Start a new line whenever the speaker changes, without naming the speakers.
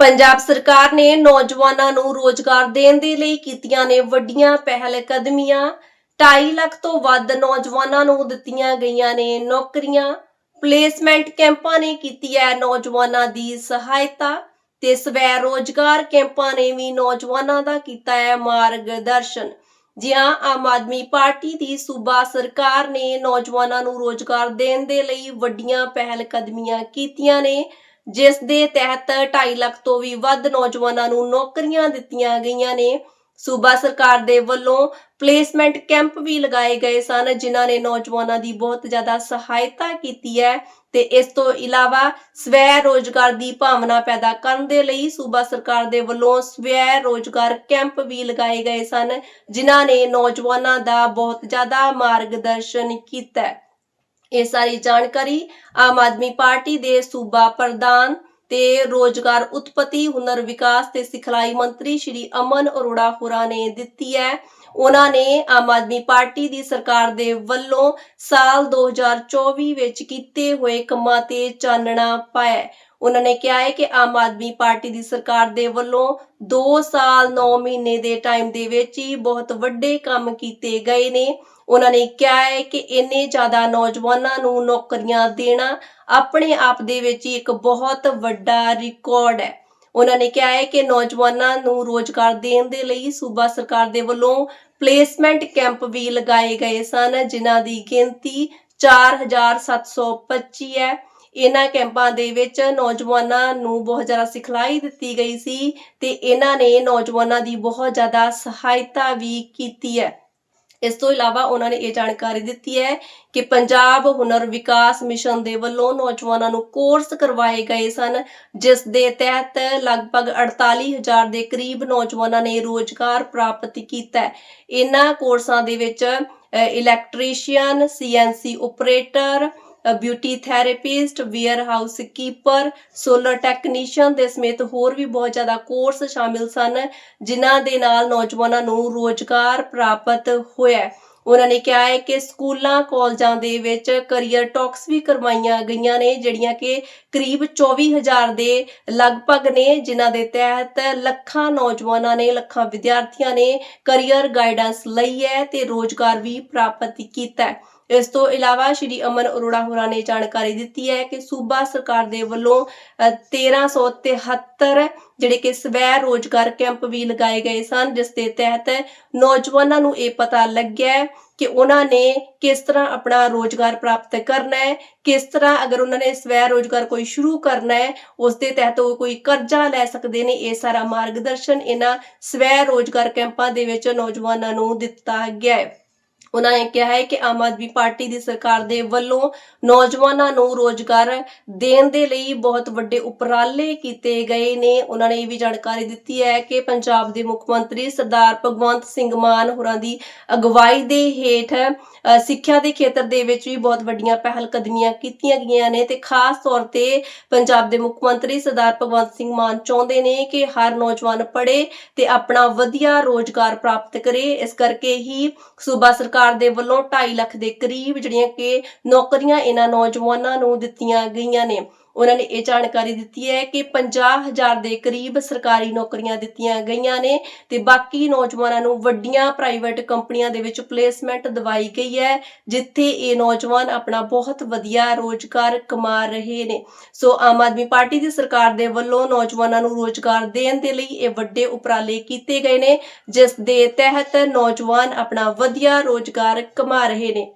ਪੰਜਾਬ ਸਰਕਾਰ ਨੇ ਨੌਜਵਾਨਾਂ ਨੂੰ ਰੋਜ਼ਗਾਰ ਦੇਣ ਦੇ ਲਈ ਕੀਤੀਆਂ ਨੇ ਵੱਡੀਆਂ ਪਹਿਲ ਕਦਮੀਆਂ। 2.5 ਲੱਖ ਤੋਂ ਵੱਧ ਨੌਜਵਾਨਾਂ ਨੂੰ ਦਿੱਤੀਆਂ ਗਈਆਂ ਨੇ ਨੌਕਰੀਆਂ। ਪਲੇਸਮੈਂਟ ਕੈਂਪਾਂ ਨੇ ਕੀਤੀ ਹੈ ਨੌਜਵਾਨਾਂ ਦੀ ਸਹਾਇਤਾ ਤੇ ਸਵੈ ਰੋਜ਼ਗਾਰ ਕੈਂਪਾਂ ਨੇ ਵੀ ਨੌਜਵਾਨਾਂ ਦਾ ਕੀਤਾ ਹੈ ਮਾਰਗਦਰਸ਼ਨ। ਜੀ ਹਾਂ ਆਮ ਆਦਮੀ ਪਾਰਟੀ ਦੀ ਸੂਬਾ ਸਰਕਾਰ ਨੇ ਨੌਜਵਾਨਾਂ ਨੂੰ ਰੋਜ਼ਗਾਰ ਦੇਣ ਦੇ ਲਈ ਵੱਡੀਆਂ ਪਹਿਲ ਕਦਮੀਆਂ ਕੀਤੀਆਂ ਨੇ। ਜਿਸ ਦੇ ਤਹਿਤ 2.5 ਲੱਖ ਤੋਂ ਵੀ ਵੱਧ ਨੌਜਵਾਨਾਂ ਨੂੰ ਨੌਕਰੀਆਂ ਦਿੱਤੀਆਂ ਗਈਆਂ ਨੇ। ਸੂਬਾ ਸਰਕਾਰ ਦੇ ਵੱਲੋਂ ਪਲੇਸਮੈਂਟ ਕੈਂਪ ਵੀ ਲਗਾਏ ਗਏ ਸਨ, ਜਿਨ੍ਹਾਂ ਨੇ ਨੌਜਵਾਨਾਂ ਦੀ ਬਹੁਤ ਜ਼ਿਆਦਾ ਸਹਾਇਤਾ ਕੀਤੀ ਹੈ ਤੇ ਇਸ ਤੋਂ ਇਲਾਵਾ ਸਵੈ ਰੋਜ਼ਗਾਰ ਦੀ ਭਾਵਨਾ ਪੈਦਾ ਕਰਨ ਦੇ ਲਈ ਸੂਬਾ ਸਰਕਾਰ ਦੇ ਵੱਲੋਂ ਸਵੈ ਰੋਜ਼ਗਾਰ ਕੈਂਪ ਵੀ ਲਗਾਏ ਗਏ ਸਨ, ਜਿਨ੍ਹਾਂ ਨੇ ਨੌਜਵਾਨਾਂ ਦਾ ਬਹੁਤ ਜ਼ਿਆਦਾ ਮਾਰਗਦਰਸ਼ਨ ਕੀਤਾ ਇਹ ਸਾਰੀ ਜਾਣਕਾਰੀ ਆਮ ਆਦਮੀ ਪਾਰਟੀ ਦੇ ਸੂਬਾ ਪ੍ਰਧਾਨ ਤੇ ਰੋਜ਼ਗਾਰ ਉਤਪਤੀ, ਹੁਨਰ ਵਿਕਾਸ ਤੇ ਸਿਖਲਾਈ ਮੰਤਰੀ ਸ਼੍ਰੀ ਅਮਨ ਅਰੋੜਾ ਹੋਰਾਂ ਨੇ ਦਿੱਤੀ ਹੈ। ਉਹਨਾਂ ਨੇ ਆਮ ਆਦਮੀ ਪਾਰਟੀ ਦੀ ਸਰਕਾਰ ਦੇ ਵੱਲੋਂ ਸਾਲ 2024 ਵਿੱਚ ਕੀਤੇ ਹੋਏ ਕੰਮਾਂ ਤੇ ਚਾਨਣਾ ਪਾਇਆ ਉਹਨਾਂ ਨੇ ਕਿਹਾ ਹੈ ਕਿ ਆਮ ਆਦਮੀ ਪਾਰਟੀ ਦੀ ਸਰਕਾਰ ਦੇ ਵੱਲੋਂ 2 ਸਾਲ 9 ਮਹੀਨੇ ਦੇ ਟਾਈਮ ਦੇ ਵਿੱਚ ਹੀ ਬਹੁਤ ਵੱਡੇ ਕੰਮ ਕੀਤੇ ਗਏ ਨੇ। ਉਹਨਾਂ ਨੇ ਕਿਹਾ ਹੈ ਕਿ ਇੰਨੇ ਜ਼ਿਆਦਾ ਨੌਜਵਾਨਾਂ ਨੂੰ ਨੌਕਰੀਆਂ ਦੇਣਾ ਆਪਣੇ ਆਪ ਦੇ ਵਿੱਚ ਹੀ ਇੱਕ ਬਹੁਤ ਵੱਡਾ ਰਿਕਾਰਡ ਹੈ। ਉਹਨਾਂ ਨੇ ਕਿਹਾ ਹੈ ਕਿ ਨੌਜਵਾਨਾਂ ਨੂੰ ਰੋਜ਼ਗਾਰ ਦੇਣ ਦੇ ਲਈ ਸੂਬਾ ਸਰਕਾਰ ਦੇ ਵੱਲੋਂ ਪਲੇਸਮੈਂਟ ਕੈਂਪ ਵੀ ਲਗਾਏ ਗਏ ਸਨ, ਜਿਨ੍ਹਾਂ ਦੀ ਗਿਣਤੀ 4725 ਹੈ। ਇਹਨਾਂ ਕੈਂਪਾਂ ਦੇ ਵਿੱਚ ਨੌਜਵਾਨਾਂ ਨੂੰ ਬਹੁਤ ਜ਼ਿਆਦਾ ਸਿਖਲਾਈ ਦਿੱਤੀ ਗਈ ਸੀ ਤੇ ਇਹਨਾਂ ਨੇ ਨੌਜਵਾਨਾਂ ਦੀ ਬਹੁਤ ਜ਼ਿਆਦਾ ਸਹਾਇਤਾ ਵੀ ਕੀਤੀ ਹੈ। ਇਸ ਤੋਂ ਇਲਾਵਾ ਉਹਨਾਂ ਨੇ ਇਹ ਜਾਣਕਾਰੀ ਦਿੱਤੀ ਹੈ ਕਿ ਪੰਜਾਬ ਹੁਨਰ ਵਿਕਾਸ ਮਿਸ਼ਨ ਦੇ ਵੱਲੋਂ ਨੌਜਵਾਨਾਂ ਨੂੰ ਕੋਰਸ ਕਰਵਾਏ ਗਏ ਸਨ, ਜਿਸ ਦੇ ਤਹਿਤ ਲਗਭਗ 48000 ਦੇ ਕਰੀਬ ਨੌਜਵਾਨਾਂ ਨੇ ਰੋਜ਼ਗਾਰ ਪ੍ਰਾਪਤ ਕੀਤਾ ਇਹਨਾਂ ਕੋਰਸਾਂ ਦੇ ਵਿੱਚ electrician CNC operator beauty therapist warehouse keeper solar technician ਦੇ ਸਮੇਤ ਹੋਰ ਵੀ ਬਹੁਤ ਜ਼ਿਆਦਾ ਕੋਰਸ ਸ਼ਾਮਿਲ ਸਨ, ਜਿਨ੍ਹਾਂ ਦੇ ਨਾਲ ਨੌਜਵਾਨਾਂ ਨੂੰ ਰੋਜ਼ਗਾਰ ਪ੍ਰਾਪਤ ਹੋਇਆ ਉਹਨਾਂ ਨੇ ਕਿਹਾ ਹੈ ਕਿ ਸਕੂਲਾਂ, ਕਾਲਜਾਂ ਦੇ ਵਿੱਚ ਕੈਰੀਅਰ ਟਾਕਸ ਵੀ ਕਰਵਾਈਆਂ ਗਈਆਂ ਨੇ, ਜਿਹੜੀਆਂ ਕਿ ਕਰੀਬ 24000 ਦੇ ਲਗਭਗ ਨੇ, ਜਿਨ੍ਹਾਂ ਦੇ ਤਹਿਤ ਲੱਖਾਂ ਨੌਜਵਾਨਾਂ ਨੇ, ਲੱਖਾਂ ਵਿਦਿਆਰਥੀਆਂ ਨੇ ਕੈਰੀਅਰ ਗਾਈਡੈਂਸ ਲਈ ਹੈ ਤੇ ਰੋਜ਼ਗਾਰ ਵੀ ਪ੍ਰਾਪਤ ਕੀਤਾ ਹੈ। ਇਸ ਤੋਂ ਇਲਾਵਾ ਸ਼੍ਰੀ ਅਮਨ ਅਰੋੜਾ ਹੋਰਾਂ ਨੇ ਜਾਣਕਾਰੀ ਦਿੱਤੀ ਹੈ ਕਿ ਸੂਬਾ ਸਰਕਾਰ ਦੇ ਵੱਲੋਂ ਅ, 1373 ਜਿਹੜੇ ਕਿ ਸਵੈ ਰੋਜ਼ਗਾਰ ਕੈਂਪ ਵੀ ਲਗਾਏ ਗਏ ਸਨ ਜਿਸ ਦੇ ਤਹਿਤ ਨੌਜਵਾਨਾਂ ਨੂੰ ਇਹ ਪਤਾ ਲੱਗਿਆ ਕਿ ਉਹਨਾਂ ਨੇ ਕਿਸ ਤਰ੍ਹਾਂ ਆਪਣਾ ਰੋਜ਼ਗਾਰ ਪ੍ਰਾਪਤ ਕਰਨਾ ਹੈ ਕਿਸ ਤਰ੍ਹਾਂ ਅਗਰ ਉਹਨਾਂ ਨੇ ਸਵੈ ਰੋਜ਼ਗਾਰ ਕੋਈ ਸ਼ੁਰੂ ਕਰਨਾ ਹੈ ਉਸ ਦੇ ਤਹਿਤ ਉਹ ਕੋਈ ਕਰਜ਼ਾ ਲੈ ਸਕਦੇ ਨੇ ਇਹ ਸਾਰਾ ਮਾਰਗਦਰਸ਼ਨ ਇਹਨਾਂ ਸਵੈ ਰੋਜ਼ਗਾਰ ਕੈਂਪਾਂ ਦੇ ਵਿੱਚ ਨੌਜਵਾਨਾਂ ਨੂੰ ਦਿੱਤਾ ਗਿਆ ਹੈ। ਉਹਨਾਂ ਨੇ ਕਿਹਾ ਹੈ ਕਿ ਆਮ ਆਦਮੀ ਪਾਰਟੀ ਦੀ ਸਰਕਾਰ ਦੇ ਵੱਲੋਂ ਨੌਜਵਾਨਾਂ ਨੂੰ ਰੋਜ਼ਗਾਰ ਦੇਣ ਦੇ ਲਈ ਬਹੁਤ ਵੱਡੇ ਉਪਰਾਲੇ ਕੀਤੇ ਗਏ ਨੇ। ਉਹਨਾਂ ਨੇ ਇਹ ਵੀ ਜਾਣਕਾਰੀ ਦਿੱਤੀ ਹੈ ਕਿ ਪੰਜਾਬ ਦੇ ਮੁੱਖ ਮੰਤਰੀ ਸਰਦਾਰ ਭਗਵੰਤ ਸਿੰਘ ਮਾਨ ਹੋਰਾਂ ਦੀ ਅਗਵਾਈ ਦੇ ਹੇਠ ਸਿੱਖਿਆ ਦੇ ਖੇਤਰ ਦੇ ਵਿੱਚ ਵੀ ਬਹੁਤ ਵੱਡੀਆਂ ਪਹਿਲ ਕਦਮੀਆਂ ਕੀਤੀਆਂ ਗਈਆਂ ਨੇ ਤੇ ਖਾਸ ਤੌਰ ਤੇ ਪੰਜਾਬ ਦੇ ਮੁੱਖ ਮੰਤਰੀ ਸਰਦਾਰ ਭਗਵੰਤ ਸਿੰਘ ਮਾਨ ਚਾਹੁੰਦੇ ਨੇ ਕਿ ਹਰ ਨੌਜਵਾਨ ਪੜ੍ਹੇ ਤੇ ਆਪਣਾ ਵਧੀਆ ਰੋਜ਼ਗਾਰ ਪ੍ਰਾਪਤ ਕਰੇ। ਇਸ ਕਰਕੇ ਹੀ ਸੂਬਾ ਸਰਕਾਰ ਸਰਕਾਰ ਦੇ ਵੱਲੋਂ 2.5 ਲੱਖ ਦੇ ਕਰੀਬ ਜਿਹੜੀਆਂ ਕਿ ਨੌਕਰੀਆਂ ਇਹਨਾਂ ਨੌਜਵਾਨਾਂ ਨੂੰ ਦਿੱਤੀਆਂ ਗਈਆਂ ਨੇ। ਉਹਨਾਂ ਨੇ ਇਹ ਜਾਣਕਾਰੀ ਦਿੱਤੀ ਹੈ ਕਿ 50000 ਦੇ ਕਰੀਬ ਸਰਕਾਰੀ ਨੌਕਰੀਆਂ ਦਿੱਤੀਆਂ ਗਈਆਂ ਨੇ ਤੇ ਬਾਕੀ ਨੌਜਵਾਨਾਂ ਨੂੰ ਵੱਡੀਆਂ ਪ੍ਰਾਈਵੇਟ ਕੰਪਨੀਆਂ ਦੇ ਵਿੱਚ ਪਲੇਸਮੈਂਟ ਦਵਾਈ ਗਈ ਹੈ, ਜਿੱਥੇ ਇਹ ਨੌਜਵਾਨ ਆਪਣਾ ਬਹੁਤ ਵਧੀਆ ਰੋਜ਼ਗਾਰ ਕਮਾ ਰਹੇ ਨੇ। ਸੋ ਆਮ ਆਦਮੀ ਪਾਰਟੀ ਦੀ ਸਰਕਾਰ ਦੇ ਵੱਲੋਂ ਨੌਜਵਾਨਾਂ ਨੂੰ ਰੋਜ਼ਗਾਰ ਦੇਣ ਦੇ ਲਈ ਇਹ ਵੱਡੇ ਉਪਰਾਲੇ ਕੀਤੇ ਗਏ ਨੇ, ਜਿਸ ਦੇ ਤਹਿਤ ਨੌਜਵਾਨ ਆਪਣਾ ਵਧੀਆ ਰੋਜ਼ਗਾਰ ਕਮਾ ਰਹੇ ਨੇ।